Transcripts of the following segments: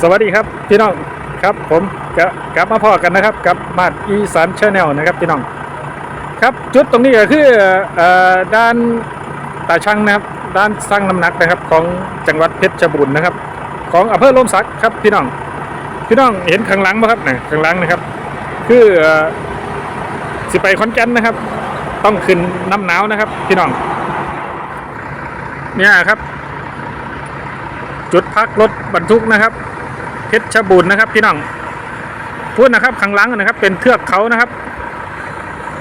สวัสดีครับพี่น้องครับผมกะกลับมาพอกันนะครับกับมาดอีสานชาแนลนะครับพี่น้องครับจุดตรงนี้ก็คือออด้านตาช่างนะครับด้านสร้างน้ำหนักนะครับของจังหวัดเพชรบูรณ์นะครับ ของอำเภอลมสักครับพี่น้องพี่น้องเห็นข้างหลังไหมครับนี่ยข้างหลังนะครับ คืออสิไปขอนแก่นนะครับ ต้องขึ้นน้ำหนาวนะครับ พี่น้องเนี่ยครับ จุดพักรถบรรทุกนะครับ เพชรชบูรณ์นะครับพี่น้องพูดนะครับข้างหลังนะครับ เป็นเทือกเขานะครับ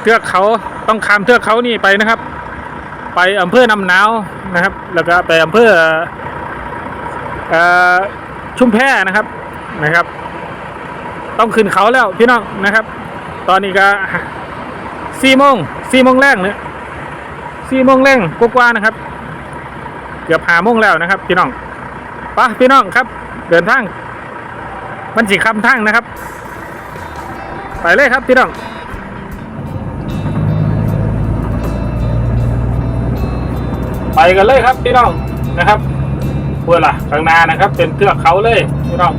เทือกเขาต้องข้ามเทือกเขานี่ไปนะครับ ไปอำเภอนำหนาวนะครับ แล้วก็ไปอำเภอเอ่อชุมแพนะครับนะครับ ต้องขึ้นเขาแล้วพี่น้องนะครับ ตอนนี้ก็สี่โมงสี่โมงแรกเนี่ยสี่โมงแรงกว่านะครับ เกือบหาโมงแล้วนะครับ พี่น้องไปะพี่น้องครับ เดินทาง มันสีคำทางนะครับ ไปเลยครับพี่น้องไปกันเลยครับพี่น้องนะครับเพื่อล่ะข้างหน้านะครับ เป็นเทือกเขาเลยพี่น้อง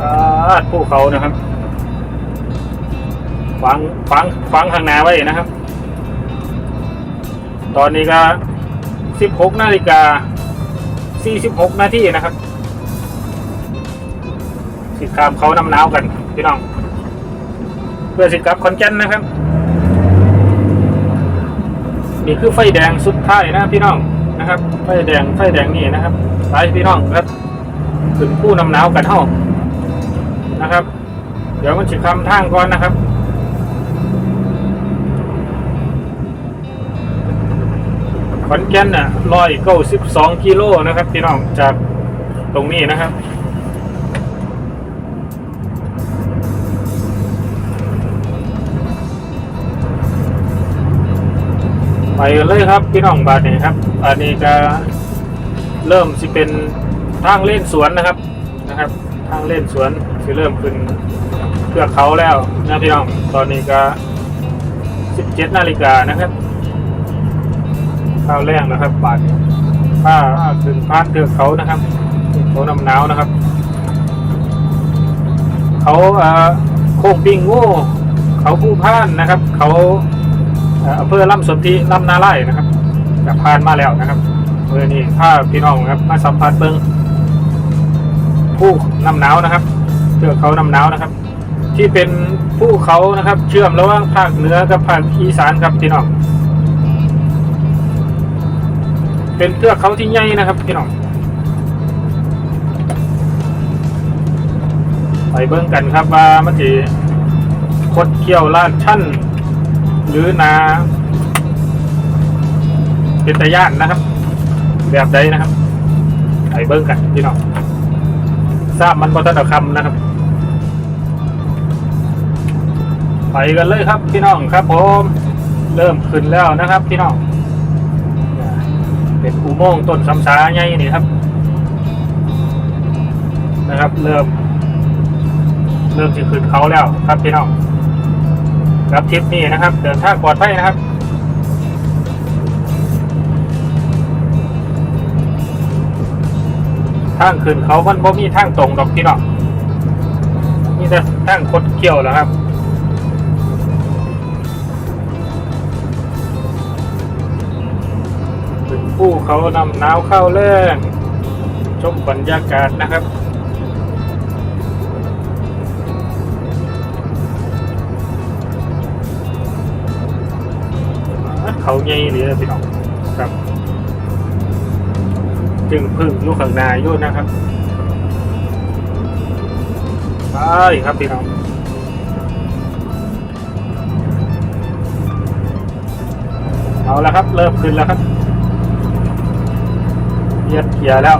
อาภูเขานะครับฟังฟังฟังข้างหน้าไว้นะครับ ตอนนี้ก็16นาฬิกา46นาทีนะครับ สิขามเขานำหนาวกันพี่น้อง เพื่อสิกลับคอนแก่นนะครับ นี่คือไฟแดงสุดท้ายนะพี่น้องนะครับ ไฟแดงไฟแดงนี่นะครับไปพี่น้องครับถึงผู้นำหนาวกันเท่านะครับ เดี๋ยวมันสิคำทางก่อนนะครับขอนแก่นน่ะร้อยเก้าสิบสองกิโลนะครับ พี่น้องจากตรงนี้นะครับ กันเลยครับพี่น้องบาทนี้ครับ อันนี้ก็เริ่มสิเป็นทางเล่นสวนนะครับนะครับ ทางเล่นสวนสิเริ่มขึ้นเทือกเขาแล้วนะพี่น้องตอนนี้ก็17นาฬิกานะครับข้าวแรงนะครับบาทผ้าขึ้นพานเทือกเขานะครับเขานำหนาวนะครับ เขาโคกปิงโง่เขาผู้พานนะครับ เขา อำเภอลำสนธิลำนาไร่นะครับจะผ่านมาแล้วนะครับเมื่อนี้ถ้าพี่น้องครับมาสัมผัสเบิ้งผู้นำหนาวนะครับเทือกเขานำหนาวนะครับ ที่เป็นภูเขานะครับ เชื่อมระหว่างภาคเหนือกับภาคอีสานครับพี่น้องเป็นเทือกเขาที่ใหญ่นะครับพี่น้องไปเบิ่งกันครับว่ามันจะคดเคี้ยวลาดชั้น หรือนาเป็นตะย่านนะครับ แบบใดนะครับไปเบิ่งกันพี่น้องทราบมันบนต้นคำนะครับ ไปกันเลยครับพี่น้องครับผมเริ่มขึ้นแล้วนะครับ พี่น้องเป็นอุโมงค์ต้นสำสาใหญ่นี่ครับ นะครับ เริ่ม เริ่มจะขึ้นเขาแล้วครับพี่น้อง รับทริปนี้นะครับ เดินทางปลอดภัยนะครับทางขึ้นเขามันบ่มีทางตรงดอกพี่น้องมีแต่ทางคดเกี่ยวแล้วครับ ถึงผู้เขานำหนาวเข้าแรงชมบรรยากาศนะครับ เขาใหญ่เลยนะพี่น้องครับจึงพึ่งลูกข้างนาอยู่นะครับไปครับพี่น้องเอาละครับ เริ่มขึ้นแล้วครับเยียดเขียแล้ว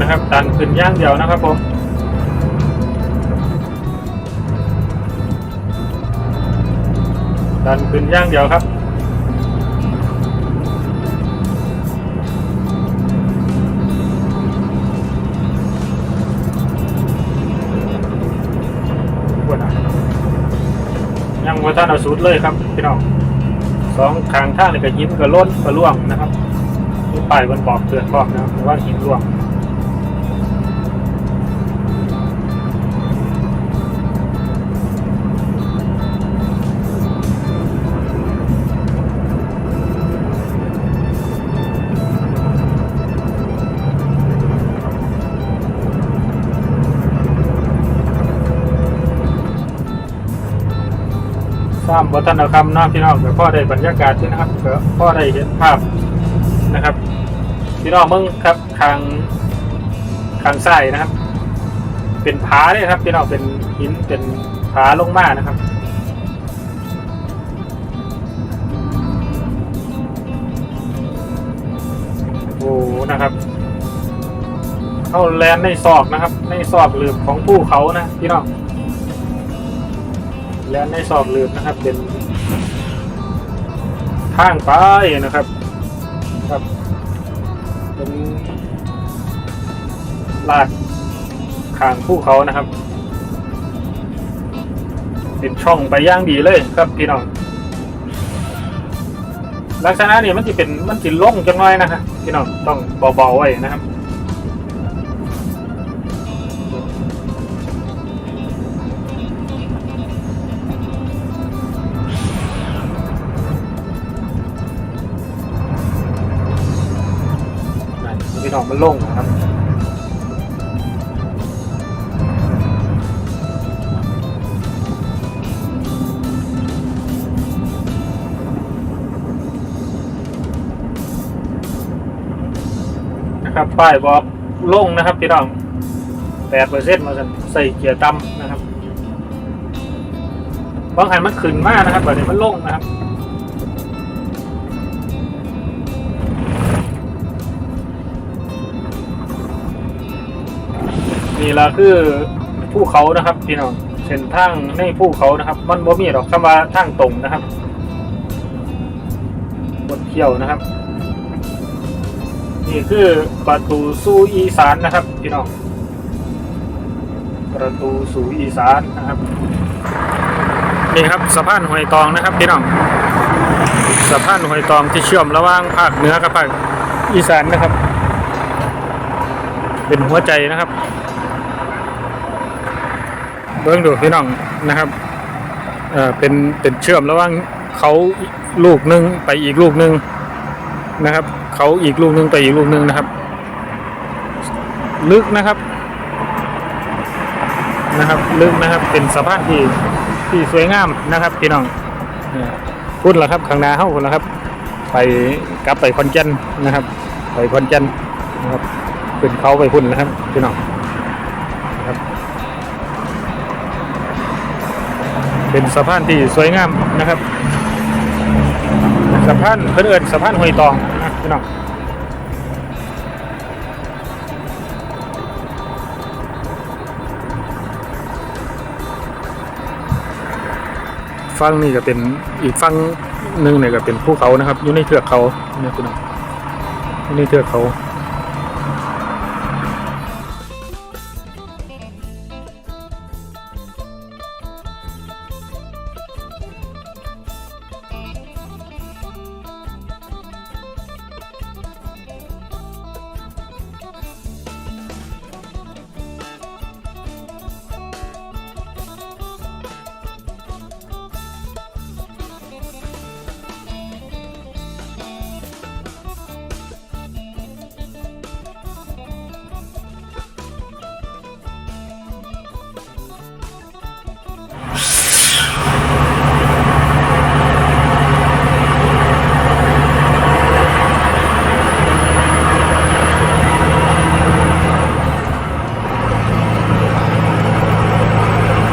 นะครับ ดันขึ้นย่างเดียวนะครับผมดันขึ้นย่างเดียวครับปวดอะยังว่าท่านเอาสุดเลยครับพี่น้องสองข้างท่างนี่ก็หินก็ล้นก็ล่วงนะครับมีป้ายบนบอกเตือนบอกนะว่าหินล่วง สร้างวัฒนธรรมนะพี่น้องก็พ่อได้บรรยากาศด้วยนะครับก็พ่อได้เห็นภาพนะครับ พี่น้องมึงครับทางทางซ้นะครับ เป็นผาเลยครับพี่น้องเป็นหินเป็นผาลงมานะครับโอ้โหนะครับเข้าแลนในซอกนะครับ ในซอกหลืบของภูเขานะพี่น้อง แลนในซอกลืบนะครับ เป็นทางไปนะครับ ครับเป็นลาดข้างภูเขานะครับ เป็นช่องไปย่างดีเลยครับพี่น้องลักษณะนี้มันจะเป็นมันจะล่งจังน้อยนะครับพี่น้องต้องเบาๆไว้นะครับ องมันโล่งนะครับนะครับป้ายบอกโล่งนะครับพี่น้องแปดเปอร์เซ็นต์มาใส่เกียร์ต่ำนะครับบางหันมันขึ้นมากนะครับแบบนี้มันโล่งนะครับ นี่ละคือภูเขานะครับพี่น้องเส้นทางในภูเขานะครับ มันบ่มีหรอกคำว่าทางตรงนะครับบนเที่ยวนะครับ นี่คือประตูสู่อีสานนะครับพี่น้องประตูสู่อีสานนะครับนี่ครับสะพานหอยตองนะครับพี่น้องสะพานหอยตองที่เชื่อมระหว่างภาคเหนือกับภาคอีสานนะครับ เป็นหัวใจนะครับ เบิ่งดูพี่น้องนะครับเอ่อเป็นเป็นเชื่อมระหว่างเขาลูกหนึ่งไปอีกลูกหนึ่งนะครับ เขาอีกลูกหนึ่งไปอีกลูกหนึ่งนะครับ ลึกนะครับนะครับ ลึกนะครับเป็นสะพานที่ที่สวยงามนะครับพี่น้องนี่ยพูดแล้วครับข้างหน้าเฮ้าคนละครับ ไปกลับไปคอนเจนนะครับ ไปคอนเจนนะครับขึ้นเขาไปพุ่นนะครับพี่น้อง เป็นสะพานที่สวยงามนะครับ สะพานเพื่นเอินสะพานห้วยตองนะพี่น้องฝั่งนี้ก็เป็นอีกฝั่งหนึ่งเนี่ยก็เป็นภูเขานะครับ อยู่ในเทือกเขาเนี่ยพี่น้องอยู่ในเทือกเขา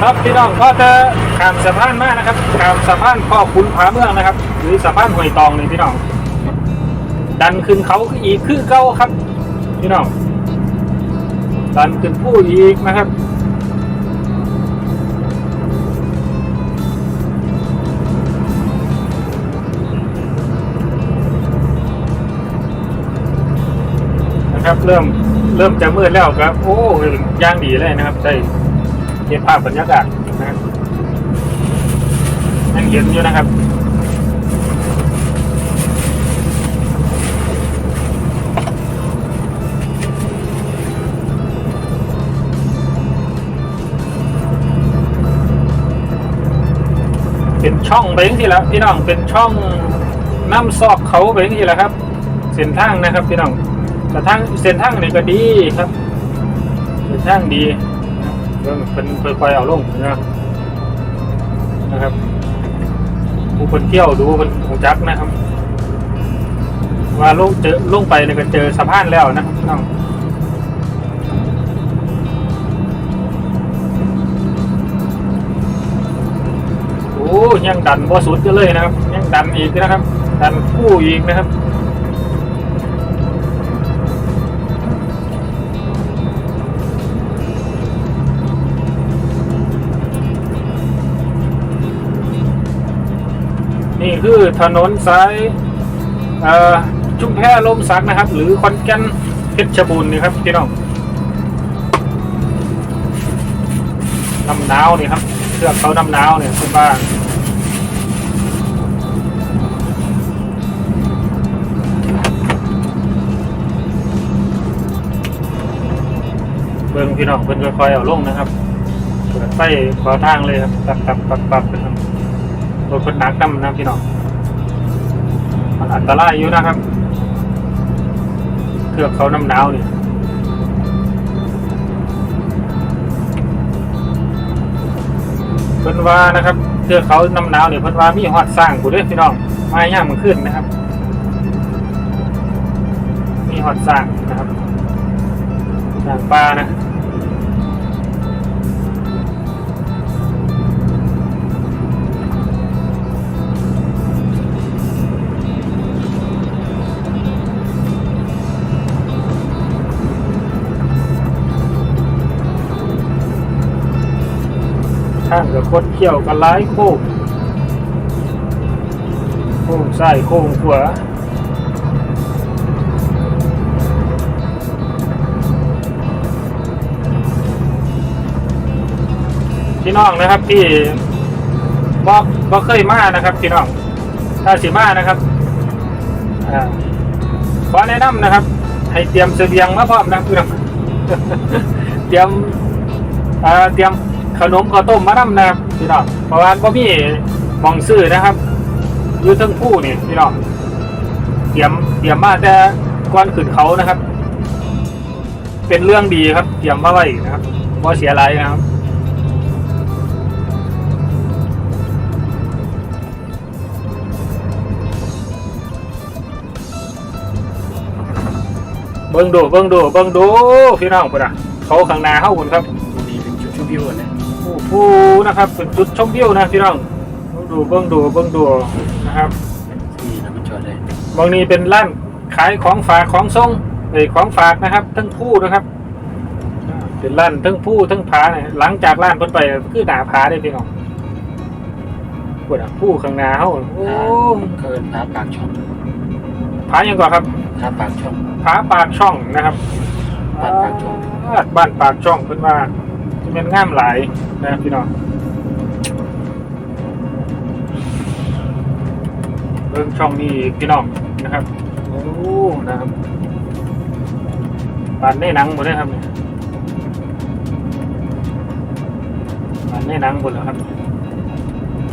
ครับพี่น้องก็จะข้ามสะพานมากนะครับข้ามสะพานพ่อคุณผาเมืองนะครับ หรือสะพานห้วยตองนี่พี่น้อง ดันขึ้นเขาอีกคือเก้าครับ พี่น้องดันขึ้นผู้อีกนะครับนะครับเริ่มเริ่มจะมืดแล้วครับ โอ้ย่างดีเลยนะครับใช่ เก็บภาพบรรยากาศนะยังเย็นอยู่นะครับเป็นช่องไปอย่างที่แล้วพี่น้องเป็นช่องน้ำซอกเขาไปอย่างที่แล้วครับ เส้นทางนะครับพี่น้องแต่ทางเส้นทางนี่ก็ดีครับเส้นทางดี เป็นค่อยๆเอาลงนะครับนะครับผู้คนเที่ยวดูคนหูจักนะครับ ว่าลงเจอลงไปเนี่ยก็เจอสะพานแล้วนะครับน้องโอ้ยังดันบ่สุดเลยนะครับ ยังดันอีกนะครับ ดันคู่อีกนะครับ นี่คือถนนสายเอ่อชุมแพลมสักนะครับ หรือคอนแกนเพชรบูรณ์นี่ครับพี่น้องน้ำหนาวนี่ครับเทือกเขาน้ำหนาวเนี่ยคุณป้าเบิ่งพี่น้องเพิ่นค่อยๆเอาลงนะครับเปิดไฟขอทางเลยครับปับปับปับปับนะครับ รถเพิ่นนักนำนะพี่น้องมันอันตรายอยู่นะครับเทือกเขาน้ำหนาวนี่เพิ่นว่านะครับเทือกเขาน้ำหนาวเนี่ยเพิ่นว่ามีฮอดสร้างกูเด้อพี่น้องมาย่างมันขึ้นนะครับ มีฮอดสร้างนะครับสร้างปลานะ ทางกับคดเขี้ยวกันหลายโค้งโค้งซ้ายโค้งขวาพี่น้องนะครับที่บอกบอกเคยมานะครับพี่น้องถ้าสิมานะครับอ่าขอแนะนำนะครับ ให้เตรียมเสบียงมาพร้อมนะพี่น้องเตรียมเตรียม ขนมข้าวต้มมานำนะครับพี่น้องเพราะว่าพ่มีหมองซื้อนะครับอยู่ทั้งผู้นี่พี่น้องเตรียมเตรียมมาแต่ก่อนขึ้นเขานะครับ เป็นเรื่องดีครับเตรียมมาไว้นะครับเพราะเสียไรนะครับเบิ่งดูเบิ่งดูเบิ่งดูพี่น้องพุ่นอะเขาข้างหน้าเฮาพุ่นครับตรงนี้เป็นจุดชมวิวนะ ผู้ผู้นะครับเป็นจุดชมวิวนะพี่น้องเบิ่งดูเบิ่งดูเบิ่งดูนะครับนี่นะมันจอดได้บางนี้เป็นร้านขายของฝากของส่งเอ้ยของฝากนะครับ ทั้งผู้นะครับอ่าเป็นร้านทั้งผู้ทั้งผาเนี่ยหลังจากร้านเพิ่นไปคือหนาผาได้พี่น้องพุ่นอะผู้ข้างหน้าเฮาโอ้เกินพาปากช่องผายังกว่าครับพาปากช่องผาปากช่องนะครับบ้านปากช่องอ่าบ้านปากช่องเพิ่นว่า จะเป็นง่ามหลายนะพี่น้องเบิ่งช่องนี้พี่น้องนะครับโอ้นะครับบานในหนังหมดเลยครับเนี่ยบ้านในหนังหมดแล้วครับ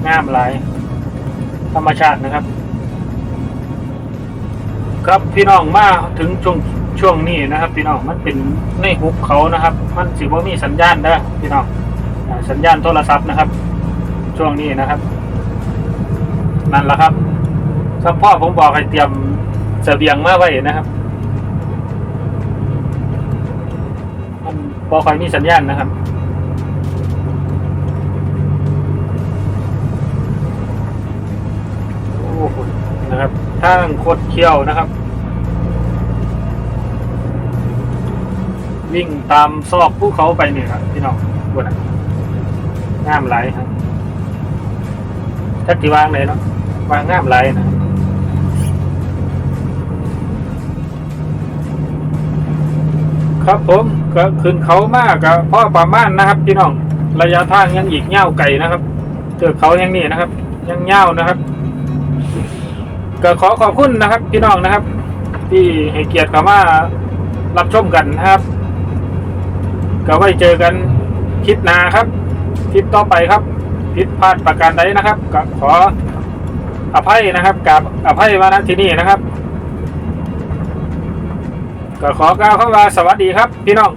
ง่ามหลายธรรมชาตินะครับ ครับพี่น้องมาถึงช่วง ช่วงนี้นะครับพี่น้องมันเป็นในหุบเขานะครับ มันสิว่ามีสัญญาณเด้อพี่น้องสัญญาณโทรศัพท์นะครับ ช่วงนี้นะครับ นั่นแหละครับถ้าพ่อผมบอกให้เตรียมเสบียงมาไว้นะครับมันพอคอยมีสัญญาณนะครับโอ้โหนะครับทางคดเคี้ยวนะครับ วิ่งตามซอกภูเขาไปนี่ครับพี่น้องบนอะงามไหลครับจักที่วางเลยเนาะวางงามไหลนะครับผมก็ขึ้นเขามากกับพ่อประมาณนะครับ พี่น้องระยะทางยังอีกเง่าไก่นะครับเจอเขาอย่างนี้นะครับ ยังเง่านะครับ ก็ขอขอบคุณนะครับ พี่น้องนะครับ ที่ให้เกียรติเข้ามารับชมกันนะครับ ก็ไว้เจอกันคลิปหน้าครับคลิปต่อไปครับผิดพลาดประการใดนะครับก็ขออภัยนะครับกับอภัยมาณที่นี่นะครับ ก็ขอกล่าวคำว่าสวัสดีครับ พี่น้อง